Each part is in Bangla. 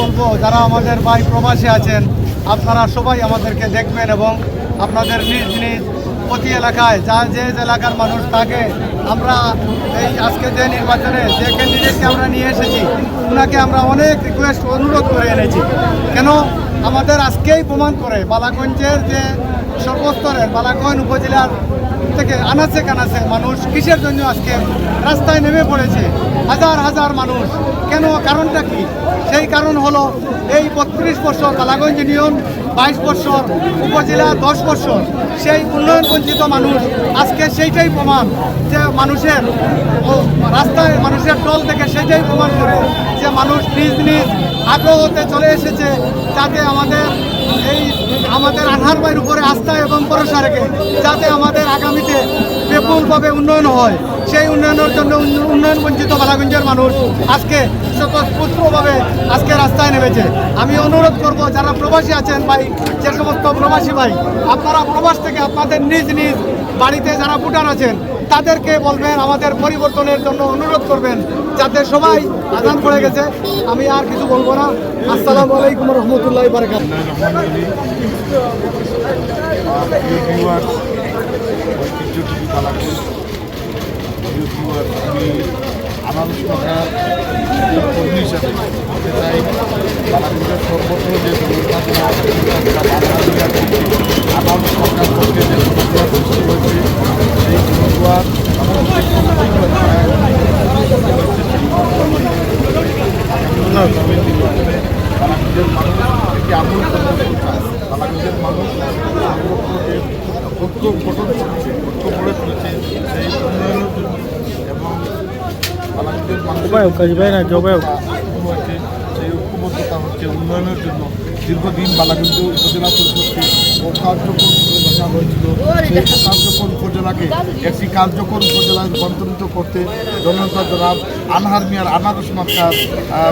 বলব, যারা আমাদের ভাই প্রবাসী আছেন, আপনারা সবাই আমাদেরকে দেখবেন এবং আপনাদের নিজ নিজ প্রতি এলাকায় যে যে এলাকার মানুষ থাকে, আমরা এই আজকে যে নির্বাচনে যে ক্যান্ডিডেটকে আমরা নিয়ে এসেছি ওনাকে আমরা অনেক রিকোয়েস্ট অনুরোধ করে এনেছি। কেন? আমাদের আজকেই প্রমাণ করে, বালাগঞ্জের যে সর্বস্তরের, বালাগঞ্জ উপজেলার থেকে আনাচে কানাচে মানুষ কিসের জন্য আজকে রাস্তায় নেমে পড়েছে? হাজার হাজার মানুষ। কেন? কারণটা কি? সেই কারণ হলো এই বত্রিশ বছর কালাগঞ্জ ইউনিয়ন, বাইশ বছর উপজেলা, দশ বছর সেই উন্নয়ন বঞ্চিত মানুষ আজকে সেইটাই প্রমাণ যে মানুষের রাস্তায় মানুষের দল থেকে সেটাই প্রমাণ করে যে মানুষ নিজ নিজ আগ্রহতে চলে এসেছে যাতে আমাদের এই আমাদের আনহার বাইর উপরে আস্থা এবং ভরসা রেখে যাতে আমাদের আগামীতে বিপুলভাবে উন্নয়ন হয়। সেই উন্নয়নের জন্য উন্ন- উন্নয়ন বঞ্চিত বালাগঞ্জের মানুষ আজকে স্বতঃস্ফূর্তভাবে আজকে রাস্তায় নেমেছে। আমি অনুরোধ করব, যারা প্রবাসী আছেন ভাই, যে সমস্ত প্রবাসী ভাই, আপনারা প্রবাস থেকে আপনাদের নিজ নিজ বাড়িতে যারা ভুটান আছেন, তাদেরকে বলবেন, আমাদের পরিবর্তনের জন্য অনুরোধ করবেন। যাতে সবাই আদান পড়ে গেছে, আমি আর কিছু বলব না। আসসালামু আলাইকুম রহমতুল্লাহ বারকাত আমি সরকার সর্বত্র যে সরকার যে সৃষ্টি হয়েছে সেই জনদুয়ার বালাগুলের মানুষ একটি আমূল পরিবর্তন চায় বালাগুলের মানুষ সর্বত্র যে ঐক্য গঠন করছে ঐক্য গড়ে তুলেছে সেই উন্নয়নের জন্য এবং বালাগুলের কাজ হচ্ছে না ঐক্যবদ্ধতা হচ্ছে উন্নয়নের জন্য দীর্ঘদিন বালাগঞ্জ উপজেলা পরিষদকে বসা হয়েছিল সেই উপজেলাকে একটি কার্যকর উপজেলায় রূপান্তরিত করতে জনতা জনাব আনহার মিয়ার আনারস মার্কার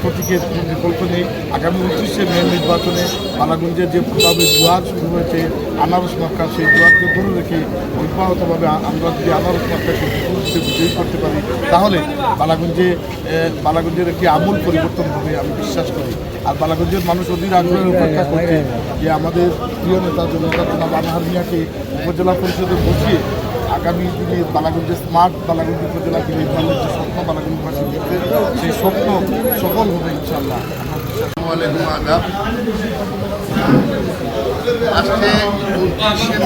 প্রতীকের বিকল্প নেই আগামী উনত্রিশে মে নির্বাচনে বালাগঞ্জের যে প্রভাবে জোয়ার শুরু হয়েছে আনারস মার্কা সেই জোয়ারকে ধরে রেখে অব্যাহতভাবে আমরা যদি আনারস মার্কাকে বিজয়ী করতে পারি, তাহলে বালাগঞ্জে বালাগঞ্জের একটি আমূল পরিবর্তন হবে আমি বিশ্বাস করি। আর বালাগঞ্জের মানুষ অধীর আগ্রহে অপেক্ষা করছে যে আমাদের প্রিয় নেতা জনতা জনাব আনহার মিয়াকে উপজেলা পরিষদে বসিয়ে আগামী দিনে বালাগঞ্জে স্মার্ট বালাগঞ্জ উপজেলা নির্মাণের যে স্বপ্ন বালাগঞ্জবাসী দেখতে সেই স্বপ্ন সফল হবে ইনশাল্লাহ আদাব আজকে উনত্রিশে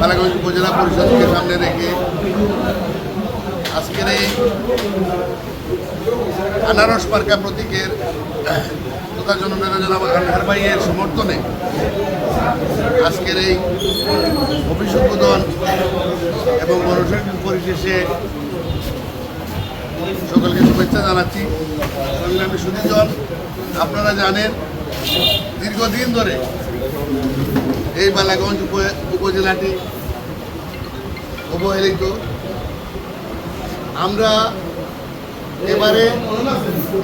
বালাগঞ্জ উপজেলা পরিষদকে সামনে রেখে আজকের এই আনারস পার্কা প্রতীকের তথা জননেতা জনাব আনহার ভাইয়ের সমর্থনে আজকের এই উদ্বোধন এবং গণসংযোগ পরিশেষে সকলকে শুভেচ্ছা জানাচ্ছি। সংগ্রামী সুদীজন, আপনারা জানেন দীর্ঘদিন ধরে এই বালাগঞ্জ উপ- উপজেলাটি অবহেলিত। আমরা এবারে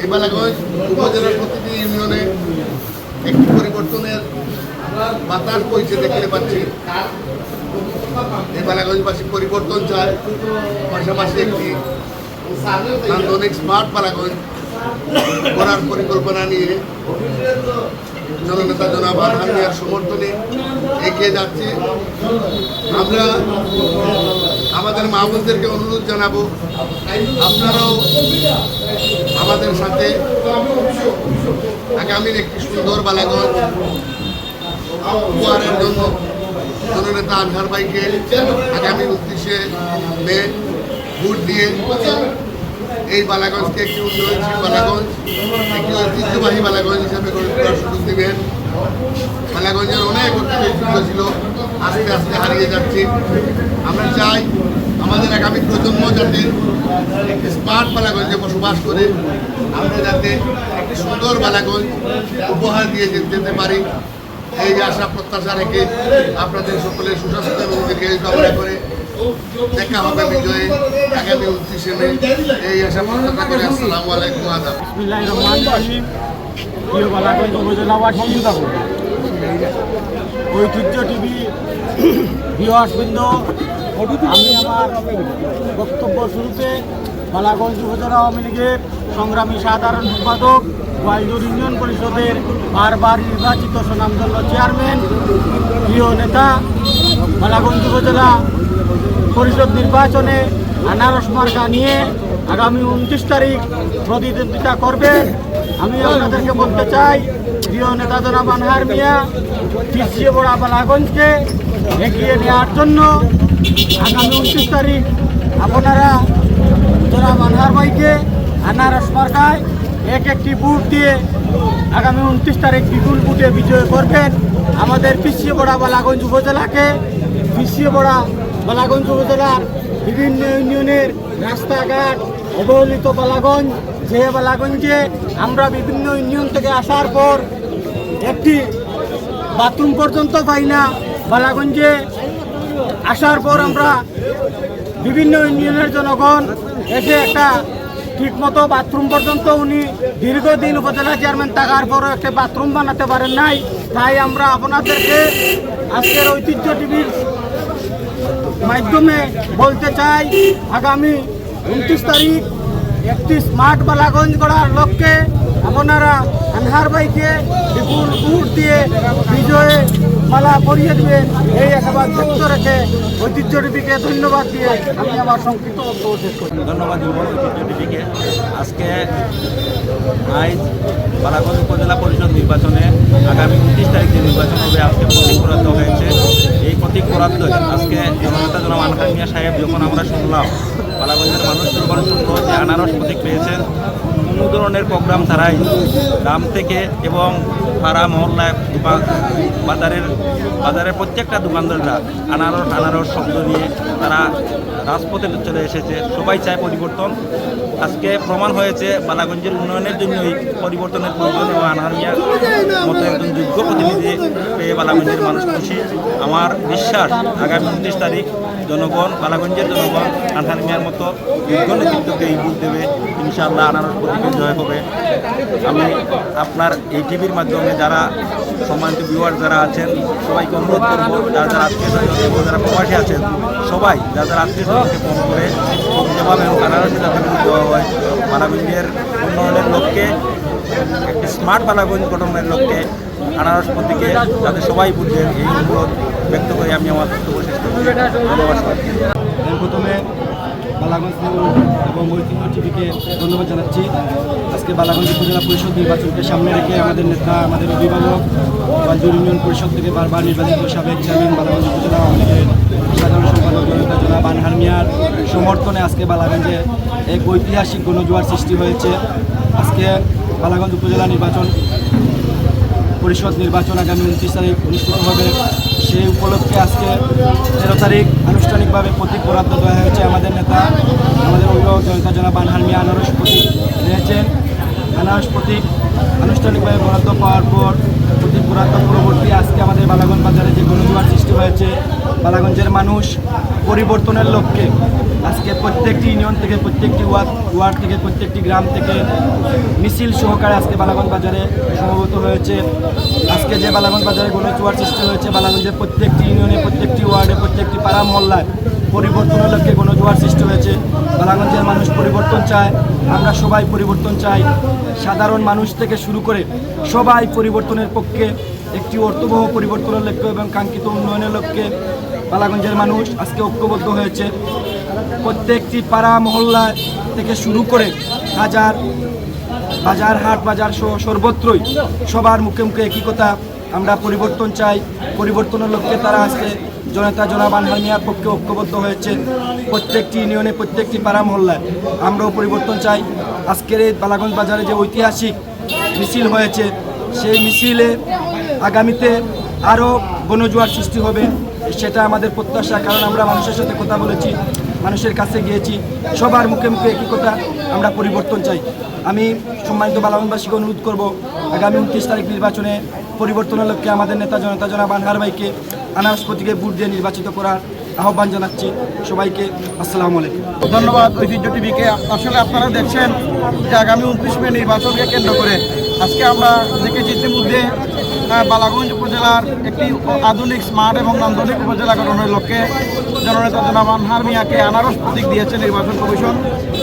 এই বালাগঞ্জ উপজেলার প্রতিটি ইউনিয়নে একটি পরিবর্তনের বাতাস বইছে দেখতে পাচ্ছি। এই বালাগঞ্জবাসী পরিবর্তন চায়, পাশাপাশি একটি নান্দনিক স্মার্ট পালাগঞ্জ করার পরিকল্পনা নিয়ে জননেতা জনাব আনহার সমর্থনে এগিয়ে যাচ্ছে। আমরা আমাদের মা বোনদেরকে অনুরোধ জানাব, আপনারাও আমাদের সাথে আগামীর একটি সুন্দর বালাগঞ্জ উপহারের জন্য জননেতা আনহার ভাইকে আগামী উনত্রিশে মে ভোট দিয়ে এই বালাগঞ্জকে একটি উন্নয়নশীল বালাগঞ্জ, একটি ঐতিহ্যবাহী বালাগঞ্জ হিসাবে সুযোগ দেবেন। বালাগঞ্জের অনেক ঐতিহ্য ছিল, আস্তে আস্তে হারিয়ে যাচ্ছে। আমরা চাই আমাদের আগামী প্রজন্ম যাতে একটি স্মার্ট বালাগঞ্জে বসবাস করে, আমরা যাতে একটি সুন্দর বালাগঞ্জ উপহার দিয়ে যেতে পারি, এই আশা, প্রত্যাশা রেখে আপনাদের সকলের সুস্বাস্থ্য এবং দীর্ঘায়ু কামনা করে দেখা হবে বিজয়ে আগামী উনত্রিশে মে। এই আশা প্রত্যাশা করে আসসালামু আলাইকুম উপজেলাবাসী ঐতিহ্য টিভি ভিওয়ার্সবৃন্দ আমি আমার বক্তব্য শুরুতে বালাগঞ্জ উপজেলা আওয়ামী লীগের সংগ্রামী সাধারণ সম্পাদক গোয়ালজোর ইউনিয়ন পরিষদের বারবার নির্বাচিত সুনামধন্য চেয়ারম্যান, প্রিয় নেতা, বালাগঞ্জ উপজেলা পরিষদ নির্বাচনে আনারস মার্কা নিয়ে আগামী উনত্রিশ তারিখ প্রতিদ্বন্দ্বিতা করবেন আমি আপনাদেরকে বলতে চাই প্রিয় নেতা জনাব আনহার মিয়া, পিছিয়ে পড়া বালাগঞ্জকে এগিয়ে নেওয়ার জন্য আগামী উনত্রিশ তারিখ আপনারা জনাব আনহার ভাইকে আনারস মার্কায় এক একটি বুট দিয়ে আগামী উনত্রিশ তারিখ বিপুল বুটে বিজয় করবেন। আমাদের পিছিয়ে পড়া বালাগঞ্জ উপজেলাকে পিছিয়ে পড়া বালাগঞ্জ উপজেলার বিভিন্ন ইউনিয়নের রাস্তাঘাট অবহেলিত বালাগঞ্জ, যে বালাগঞ্জে আমরা বিভিন্ন ইউনিয়ন থেকে আসার পর একটি বাথরুম পর্যন্ত পাই না। বালাগঞ্জে আসার পর আমরা বিভিন্ন ইউনিয়নের জনগণ এসে একটা ঠিকমতো বাথরুম পর্যন্ত উনি দীর্ঘদিন উপজেলা চেয়ারম্যান থাকার পরও একটা বাথরুম বানাতে পারেন নাই। তাই আমরা আপনাদেরকে আজকের ঐতিহ্য টিভির মাধ্যমে বলতে চাই, আগামী উনত্রিশ তারিখ একটি স্মার্ট বালাগঞ্জ করার লক্ষ্যে আপনারা আনহার ভাইকে বিপুল ভোট দিয়ে বিজয়ে মালা পরিয়ে দিবেন। এই একেবারে ব্যক্ত রেখে ঐতিহ্য টিভিকে ধন্যবাদ দিয়ে আমি আমার সংক্ষিপ্ত ধন্যবাদ দিব ঐতিহ্য টিভিকে আজকে আজ বালাগঞ্জ উপজেলা পরিষদ নির্বাচনে আগামী উনত্রিশ তারিখ যে নির্বাচন হবে আজকে প্রতীক বরাদ্দ হয়েছে এই প্রতীক বরাদ্দ আজকে জননেতা মিয়া সাহেব যখন আমরা শুনলাম, বালাগঞ্জের মানুষ যখন শুনলো যে আনারস প্রতীক পেয়েছেন কোনো ধরনের প্রোগ্রাম ছাড়াই গ্রাম থেকে এবং পাড়া মহল্লায় দোকান বাজারের বাজারের প্রত্যেকটা দোকানদাররা আনারস আনারস শব্দ নিয়ে তারা রাজপথে চলে এসেছে। সবাই চায় পরিবর্তন। আজকে প্রমাণ হয়েছে বালাগঞ্জের উন্নয়নের জন্যই পরিবর্তনের প্রয়োজন এবং আনহারিয়ার মতো একজন যোগ্য প্রতিনিধি পেয়ে বালাগঞ্জের মানুষ খুশি। আমার বিশ্বাস, আগামী উনত্রিশ তারিখ জনগণ, বালাগঞ্জের জনগণ আনহার মিয়ার মতো যোগ্য নেতৃত্বকে এই ভোট দেবে। ইনশাআল্লাহ আনারস প্রতীকের জয় হবে। আমি আপনার এই টিভির মাধ্যমে যারা সম্মানিত ভিউয়ার যারা আছেন, সবাইকে অনুরোধ করব, যারা যারা আত্মীয় যারা প্রবাসী আছেন, সবাই, যারা যারা আত্মীয় স্বজনকে ফোন করে যেভাবে আনারসে যাতে ভোট দেওয়া হয় বালাগঞ্জের উন্নয়নের লক্ষ্যে, একটি স্মার্ট বালাগঞ্জ গঠনের লক্ষ্যে আনারস প্রতীকে যাতে সবাই বুঝবেন এই অনুরোধ ব্যক্ত করে আমি আমার বক্তব্য শেষ ধন্যবাদ প্রথমে বালাগঞ্জ এবং ঐতিহ্য টিভিকে ধন্যবাদ জানাচ্ছি। আজকে বালাগঞ্জ উপজেলা পরিষদ নির্বাচনকে সামনে রেখে আমাদের নেতা, আমাদের অভিভাবক বালজুর ইউনিয়ন পরিষদ থেকে বারবার নির্বাচিত সাবেক চেয়ারম্যান বালাগঞ্জ উপজেলা লীগের সাধারণ জনতা জনাব আনহার মিয়ার সমর্থনে আজকে বালাগঞ্জে এক ঐতিহাসিক গণজোয়ার সৃষ্টি হয়েছে। আজকে বালাগঞ্জ উপজেলা নির্বাচন পরিষদ নির্বাচন আগামী উনত্রিশ তারিখ অনুষ্ঠিত হবে। সেই উপলক্ষে আজকে তেরো তারিখ আনুষ্ঠানিকভাবে প্রতীক বরাদ্দ দেওয়া হয়েছে। আমাদের নেতা, আমাদের অভিভাবক জনতা জনাব আনহার মিয়া আনারস প্রতীক নিয়েছেন আনারস প্রতীক আনুষ্ঠানিকভাবে বরাদ্দ পাওয়ার পর প্রতীক বরাদ্দ পরবর্তী আজকে আমাদের বালাগঞ্জ বাজারে যে গণজোয়ার সৃষ্টি হয়েছে, বালাগঞ্জের মানুষ পরিবর্তনের লক্ষ্যে আজকে প্রত্যেকটি ইউনিয়ন থেকে, প্রত্যেকটি ওয়ার্ড ওয়ার্ড থেকে, প্রত্যেকটি গ্রাম থেকে মিছিল সহকারে আজকে বালাগঞ্জ বাজারে সমবেত হয়েছে। আজকে যে বালাগঞ্জ বাজারে গণজোয়ার সৃষ্টি হয়েছে, বালাগঞ্জের প্রত্যেকটি ইউনিয়নে, প্রত্যেকটি ওয়ার্ডে, প্রত্যেকটি পাড়া মহল্লায় পরিবর্তনের লক্ষ্যে গণজোয়ার সৃষ্টি হয়েছে। বালাগঞ্জের মানুষ চায়, আমরা সবাই পরিবর্তন চাই। সাধারণ মানুষ থেকে শুরু করে সবাই পরিবর্তনের পক্ষে একটি অর্থবহ পরিবর্তনের লক্ষ্য এবং কাঙ্ক্ষিত উন্নয়নের লক্ষ্যে বালাগঞ্জের মানুষ আজকে ঐক্যবদ্ধ হয়েছে। প্রত্যেকটি পাড়া, মহল্লা থেকে শুরু করে হাজার, বাজার হাট, বাজার সহ সর্বত্রই সবার মুখে মুখে একই কথা, আমরা পরিবর্তন চাই। পরিবর্তনের লক্ষ্যে তারা আজকে জনতা জনাবান হালমিয়ার পক্ষে ঐক্যবদ্ধ হয়েছে প্রত্যেকটি ইউনিয়নে, প্রত্যেকটি পাড়া মহল্লায়। আমরাও পরিবর্তন চাই। আজকের এই বালাগঞ্জ বাজারে যে ঐতিহাসিক মিছিল হয়েছে, সেই মিছিলে আগামীতে আরও গণজোয়ার সৃষ্টি হবে, সেটা আমাদের প্রত্যাশা। কারণ আমরা মানুষের সাথে কথা বলেছি, মানুষের কাছে গিয়েছি, সবার মুখে মুখে একই কথা, আমরা পরিবর্তন চাই। আমি সম্মানিত বালাগঞ্জবাসীকে অনুরোধ করব, আগামী উনত্রিশ তারিখ নির্বাচনে পরিবর্তনের লক্ষ্যে আমাদের নেতা জনতা জনাব আনহার ভাইকে আনারস প্রতীকে ভোট দিয়ে নির্বাচিত করার আহ্বান জানাচ্ছি সবাইকে। আসসালামু আলাইকুম। ধন্যবাদ ঐতিহ্য টিভিকে। আসলে আপনারা দেখছেন যে আগামী উনত্রিশ মে নির্বাচনকে কেন্দ্র করে আজকে আমরা দেখেছি ইতিমধ্যে বালাগঞ্জ উপজেলার একটি আধুনিক, স্মার্ট এবং নান্দনিক উপজেলা গঠনের লক্ষ্যে জননেতা জনাব আনহার মিয়াকে আনারস প্রতীক দিয়েছে নির্বাচন কমিশন।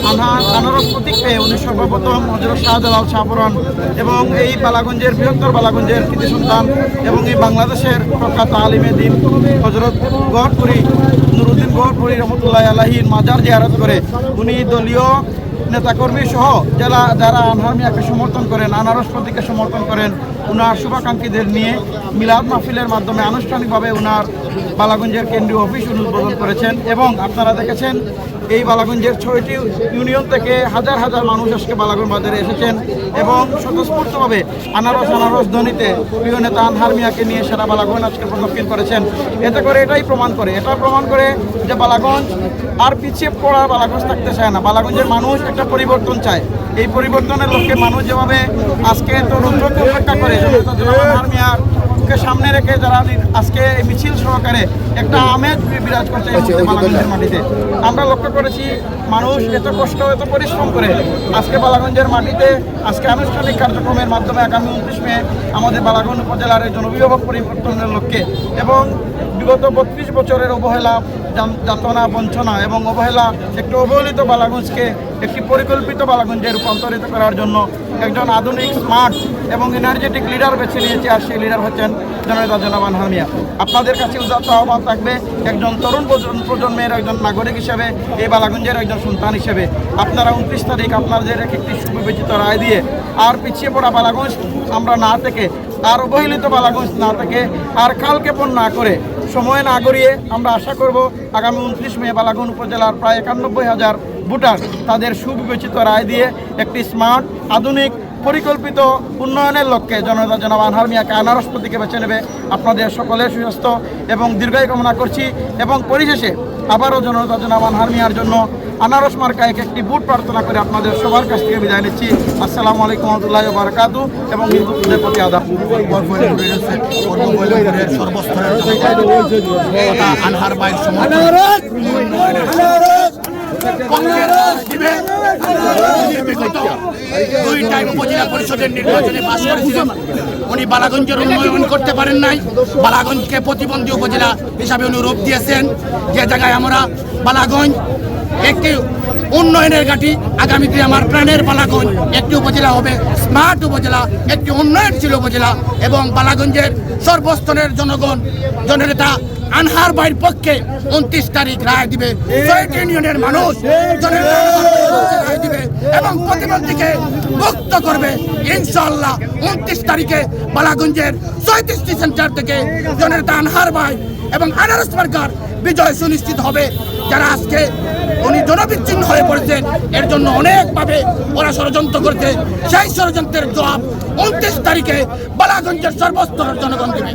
আনহার আনারস প্রতীক পেয়ে উনি সর্বপ্রথম হজরত শাহজালাল শাহপুরান এবং এই বালাগঞ্জের বৃহত্তর বালাগঞ্জের কৃতি সন্তান এবং এই বাংলাদেশের প্রখ্যাত আলিমে দিন হজরত গড়পুরি নুরুদ্দিন গড়পুরি রহমতুল্লাহ আলাহির মাজার জিয়ারত করে। উনি দলীয় নেতাকর্মী সহ যারা যারা আনহারমিয়াকে সমর্থন করেন, আনারস প্রতীককে সমর্থন করেন, উনার শুভাকাঙ্ক্ষীদের নিয়ে মিলাদ মাহফিলের মাধ্যমে আনুষ্ঠানিকভাবে ওনার বালাগঞ্জের কেন্দ্রীয় অফিস উদ্বোধন করেছেন এবং আপনারা দেখেছেন এই বালাগঞ্জের ছয়টি ইউনিয়ন থেকে হাজার হাজার মানুষ আজকে বালাগঞ্জ বাজারে এসেছেন এবং স্বতঃস্ফূর্তভাবে আনারস আনারস ধ্বনিতে প্রিয় নেতা আনহার মিয়াকে নিয়ে সেরা বালাগঞ্জ আজকে প্রদক্ষিণ করেছেন। এতে করে এটাই প্রমাণ করে, এটা প্রমাণ করে যে বালাগঞ্জ আর পিছিয়ে পড়া বালাগঞ্জ থাকতে চায় না। বালাগঞ্জের মানুষ একটা পরিবর্তন চায়। এই পরিবর্তনের লক্ষ্যে মানুষ যেভাবে আজকে তো রুদ্রকে উপেক্ষা করে আনহার কে সামনে রেখে যারা আজকে মিছিল সহকারে একটা আমেজ বিরাজ করছে বালাগঞ্জের মাটিতে। আমরা লক্ষ্য করেছি, মানুষ এত কষ্ট, এত পরিশ্রম করে আজকে বালাগঞ্জের মাটিতে, আজকে আনুষ্ঠানিক কার্যক্রমের মাধ্যমে আগামী উনত্রিশ মে আমাদের বালাগঞ্জ উপজেলার একজন অভিভাবক পরিবর্তনের লক্ষ্যে এবং বিগত বত্রিশ বছরের অবহেলা যাতনা, বঞ্চনা এবং অবহেলা একটি অবহেলিত বালাগঞ্জকে একটি পরিকল্পিত বালাগঞ্জে রূপান্তরিত করার জন্য একজন আধুনিক স্মার্ট এবং এনার্জেটিক লিডার বেছে নিয়েছে আর সেই লিডার হচ্ছেন জনতা জনগণ হামিয়া। আপনাদের কাছে উদাত্ত আহ্বান থাকবে, একজন তরুণ প্রজন্ম- প্রজন্মের একজন নাগরিক হিসেবে, এই বালাগঞ্জের একজন সন্তান হিসেবে। আপনারা উনত্রিশ তারিখ আপনাদের এক একটি সুবিবেচিত রায় দিয়ে আর পিছিয়ে পড়া বালাগঞ্জ আমরা না থেকে, আর অবহেলিত বালাগঞ্জ না থেকে, আর কালক্ষেপণ না করে সময় না গড়িয়ে আমরা আশা করব আগামী উনত্রিশ মে বালাগঞ্জ উপজেলার প্রায় একানব্বই হাজার ভোটার তাদের সুবিবেচিত রায় দিয়ে একটি স্মার্ট আধুনিক পরিকল্পিত উন্নয়নের লক্ষ্যে জনতা জনাব আনহার মিয়াকে আনারস প্রতীকে বেছে নেবে আপনাদের সকলের সুস্বাস্থ্য এবং দীর্ঘায়ু কামনা করছি এবং পরিশেষে আবারও জনতা জনাব আনহার মিয়ার জন্য আনারস মার্কা এক একটি বুট প্রার্থনা করে আপনাদের সবার কাছ থেকে বিদায় নিচ্ছি। আসসালামু আলাইকুম রহমতুল্লাহ বারকাতু এবং হিন্দুদের প্রতি আদাব। সর্বস্তরের আনহার বাইর সমর্থন বিগত দুই টাইম উপজেলা পরিষদের নির্বাচনে পাশ করেছিলেন উনি বালাগঞ্জের উন্নয়ন করতে পারেন নাই। বালাগঞ্জকে প্রতিবন্ধী উপজেলা হিসাবে উনি রূপ দিয়েছেন। যে জায়গায় আমরা বালাগঞ্জ একটি উন্নয়নের ঘাঁটি, আগামীতে আমার প্রাণের বালাগঞ্জ একটি উপজেলা হবে, স্মার্ট উপজেলা, একটি উন্নয়নশীল উপজেলা এবং বালাগঞ্জের সর্বস্তরের জনগণ, জননেতা আনহার বাইর পক্ষে উনত্রিশ তারিখ রায় দিবে। ইউনিয়নের মানুষ এবং প্রতিবন্ধীকে মুক্ত করবে। ইনশাল্লাহ উনত্রিশ তারিখে বালাগঞ্জের ছয়ত্রিশটি সেন্টার থেকে জননেতা আনহার ভাই এবং আনারস সরকার বিজয় সুনিশ্চিত হবে। যারা আজকে উনি জনবিচ্ছিন্ন হয়ে পড়েছেন, এর জন্য অনেকভাবে ওরা ষড়যন্ত্র করছে। সেই ষড়যন্ত্রের জবাব উনত্রিশ তারিখে বালাগঞ্জের সর্বস্তরের জনগণ দেবে।